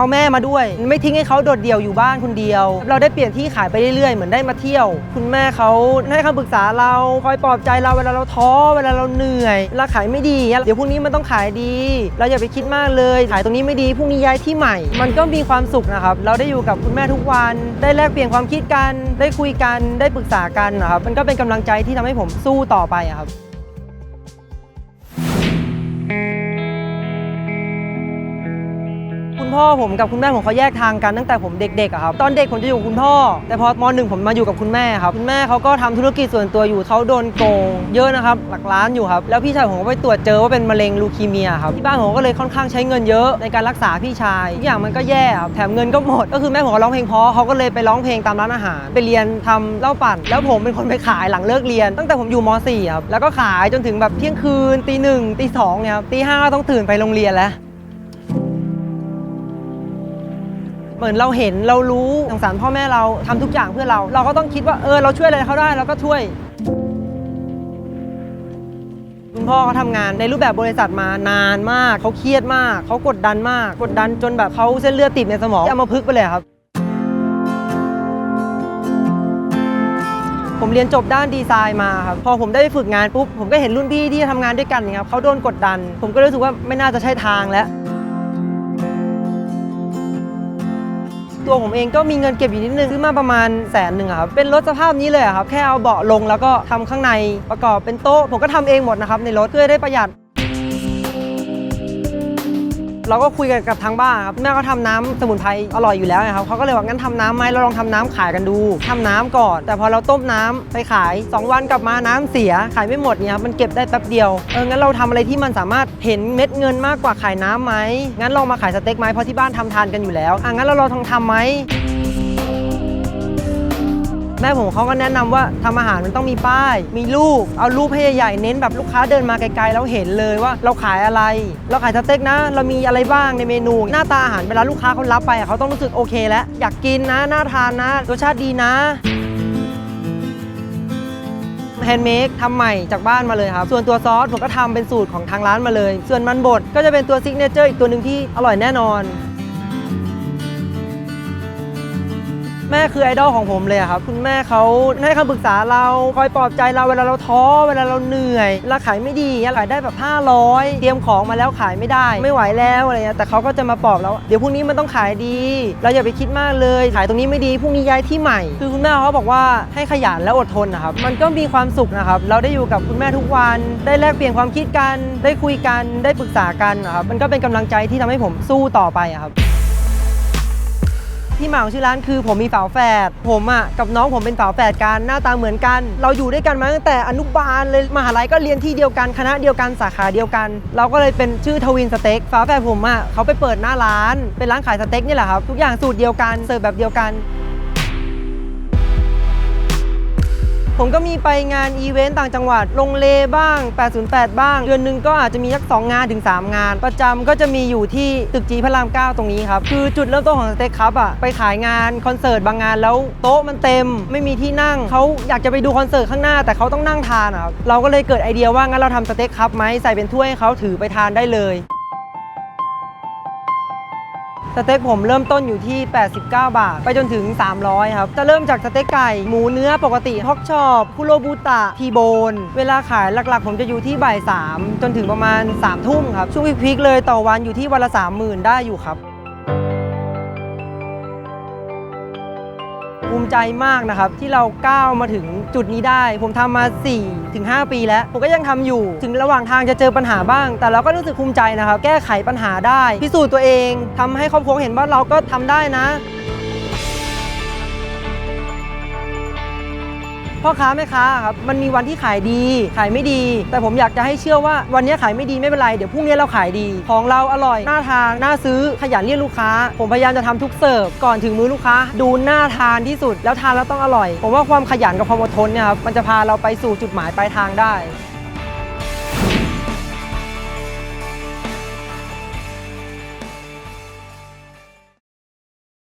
เอาแม่มาด้วย ไม่ทิ้งให้เขาโดดเดี่ยวอยู่บ้านคนเดียว เราได้เปลี่ยนที่ขายไปเรื่อยๆ เหมือนได้มาเที่ยว คุณแม่เขาให้คำปรึกษาเราคอยปลอบใจเราเวลาเราท้อเวลาเราเหนื่อยเวลาขายไม่ดีเดี๋ยวพรุ่งนี้มันต้องขายดี เราอย่าไปคิดมากเลยขายตรงนี้ไม่ดีพรุ่งนี้ย้ายที่ใหม่ มันก็มีความสุขนะครับเราได้อยู่กับคุณแม่ทุกวัน ได้แลกเปลี่ยนความคิดกันได้คุยกันได้ปรึกษากันนะครับมันก็เป็นกำลังใจที่ทำให้ผมสู้ต่อไปครับ พ่อผมกับคุณแม่ผมเขาแยกทางกันตั้งแต่ผมเด็กๆอะครับตอนเด็กผมจะอยู่กับคุณพ่อ แต่พอมหนึ่งผมมาอยู่กับคุณแม่ครับคุณแม่เขาก็ทำธุรกิจส่วนตัวอยู่เขาโดนโกง เยอะนะครับหลักล้านอยู่ครับแล้วพี่ชายผมก็ไปตรวจเจอว่าเป็นมะเร็งลูคีเมียครับที่บ้านผมก็เลยค่อนข้างใช้เงินเยอะในการรักษาพี่ชายทุกอย่างมันก็แย่ครับแถมเงินก็หมด ก็คือแม่ผมก็ร้องเพลงเพราะเขาก็เลยไปร้องเพลงตามร้านอาหาร ไปเรียนทำเหล้าปั่น แล้วผมเป็นคนไปขายหลังเลิกเรียน ตั้งแต่ผมอยู่ม .4 ครับแล้วก็ขายจนถึงแบบเที่ยงคืนตีหนึ่งตีสองเนี่ยครับตีห้าก็ต้องตื่นไปโรงเรียนแล้ว เหมือนเราเห็นเรารู้สงสารพ่อแม่เราทำทุกอย่างเพื่อเรา เราก็ต้องคิดว่าเออเราช่วยอะไรเขาได้เราก็ช่วย คุณพ่อเขาทำงานในรูปแบบบริษัทมานานมากเขาเครียดมากเขากดดันมาก กดดันจนแบบเขาเส้นเลือดติดในสมองเอามาพึกไปเลยครับผมเรียนจบด้านดีไซน์มาครับพอผมได้ไปฝึกงานปุ๊บผมก็เห็นรุ่นพี่ที่ทำงานด้วยกันเนี่ยครับเขาโดนกดดัน ผมก็รู้สึกว่าไม่น่าจะใช่ทางแล้ว ตัวผมเองก็มีเงินเก็บอยู่นิดนึงซื้อมาประมาณแสนหนึ่งครับเป็นรถสภาพนี้เลยครับแค่เอาเบาะลงแล้วก็ทำข้างในประกอบเป็นโต๊ะผมก็ทำเองหมดนะครับในรถเพื่อได้ประหยัด เราก็คุยกันกับทางบ้านครับแม่ก็ทำน้ำสมุนไพรอร่อยอยู่แล้วนะครับเขาก็เลยว่างั้นทำน้ำไหมเราลองทำน้ำขายกันดูทำน้ำก่อน แต่พอเราต้มน้ำไปขาย 2 วันกลับมาน้ำเสียขายไม่หมดเนี่ยมันเก็บได้แป๊บเดียวเอองั้นเราทำอะไรที่มันสามารถเห็นเม็ดเงินมากกว่าขายน้ำไหมงั้นลองมาขายสเต็กไหมเพราะที่บ้านทำทานกันอยู่แล้วอะงั้นเราลองทำไหม แม่ผมเขาก็แนะนำว่าทำอาหารมันต้องมีป้าย มีรูป เอารูปให้ใหญ่ๆเน้นแบบลูกค้าเดินมาไกลๆแล้วเห็นเลยว่าเราขายอะไร เราขายสเต็กนะ เรามีอะไรบ้างในเมนู หน้าตาอาหารเวลาลูกค้าเขารับไปเขาต้องรู้สึกโอเค แล้วอยากกินนะน่าทานนะรสชาติดีนะแฮนด์เมดทำใหม่จากบ้านมาเลยครับ ส่วนตัวซอสผมก็ทำเป็นสูตรของทางร้านมาเลย ส่วนมันบดก็จะเป็นตัวซิกเนเจอร์อีกตัวหนึ่งที่อร่อยแน่นอน แม่คือไอดอลของผมเลยครับคุณแม่เขาให้คำปรึกษาเราคอยปลอบใจเราเวลาเราท้อเวลาเราเหนื่อยเวลาขายไม่ดีขายได้แบบ 500 เตรียมของมาแล้วขายไม่ได้ ไม่ไหวแล้วอะไรเงี้ยแต่เขาก็จะมาปลอบเราเดี๋ยวพรุ่งนี้มันต้องขายดี เราอย่าไปคิดมากเลยขายตรงนี้ไม่ดีพรุ่งนี้ย้ายที่ใหม่ คือคุณแม่เขาบอกว่าให้ขยันและอดทนนะครับมันก็มีความสุขนะครับเราได้อยู่กับคุณแม่ทุกวัน ได้แลกเปลี่ยนความคิดกันได้คุยกันได้ปรึกษากันนะครับมันก็เป็นกำลังใจที่ทำให้ผมสู้ต่อไปครับ ที่มาของชื่อร้านคือผมมีฝาแฝดผมอะกับน้องผมเป็นฝาแฝดกันหน้าตาเหมือนกัน เราอยู่ด้วยกันมาตั้งแต่อนุบาลเลยมหาลัยก็เรียนที่เดียวกันคณะเดียวกันสาขาเดียวกัน เราก็เลยเป็นชื่อทวินสเต็กฝาแฝดผมอะเขาไปเปิดหน้าร้าน เป็นร้านขายสเต็กนี่แหละครับทุกอย่างสูตรเดียวกันเสิร์ฟแบบเดียวกัน ผมก็มีไปงานอีเวนต์ต่างจังหวัด ลงเลบ้าง 808 บ้าง เดือนหนึ่งก็อาจจะมีสัก2งานถึง 3 งาน ประจำก็จะมีอยู่ที่ตึกจีพระราม 9 ตรงนี้ครับ คือจุดเริ่มต้นของสเต็กครับอะไปขายงานคอนเสิร์ตบางงานแล้วโต๊ะมันเต็ม ไม่มีที่นั่งเขาอยากจะไปดูคอนเสิร์ตข้างหน้าแต่เขาต้องนั่งทานอะครับเราก็เลยเกิดไอเดียว่างั้นเราทำสเต็กครับไหมใส่เป็นถ้วยให้เขาถือไปทานได้เลย สเต็กผมเริ่มต้นอยู่ที่ 89 บาท ไปจนถึง 300 ครับ จะเริ่มจากสเต็กไก่ หมูเนื้อปกติฮอกชอบคุโรบุตะ ทีโบน เวลาขายหลักๆ ผมจะอยู่ที่บ่าย 3 จนถึงประมาณ 3 ทุ่มครับ ช่วงพีคๆเลยต่อวันอยู่ที่วันละ 30,000 ได้อยู่ครับ ภูมิใจมากนะครับ ที่เราก้าวมาถึงจุดนี้ได้ ผมทำมา4ถึง5ปีแล้ว ผมก็ยังทำอยู่ถึงระหว่างทางจะเจอปัญหาบ้าง แต่เราก็รู้สึกภูมิใจนะครับ แก้ไขปัญหาได้ พิสูจน์ตัวเองทำให้ครอบครัวเห็นว่าเราก็ทำได้นะ พ่อค้าแม่ค้าครับมันมีวันที่ขายดีขายไม่ดี แต่ผมอยากจะให้เชื่อว่าวันนี้ขายไม่ดีไม่เป็นไรเดี๋ยวพรุ่งนี้เราขายดี ของเราอร่อยน่าทานน่าซื้อขยันเรียกลูกค้า ผมพยายามจะทำทุกเสิร์ฟก่อนถึงมือลูกค้า ดูน่าทานที่สุดแล้วทานแล้วต้องอร่อย ผมว่าความขยันกับความอดทนเนี่ยครับมันจะพาเราไปสู่จุดหมายปลายทางได้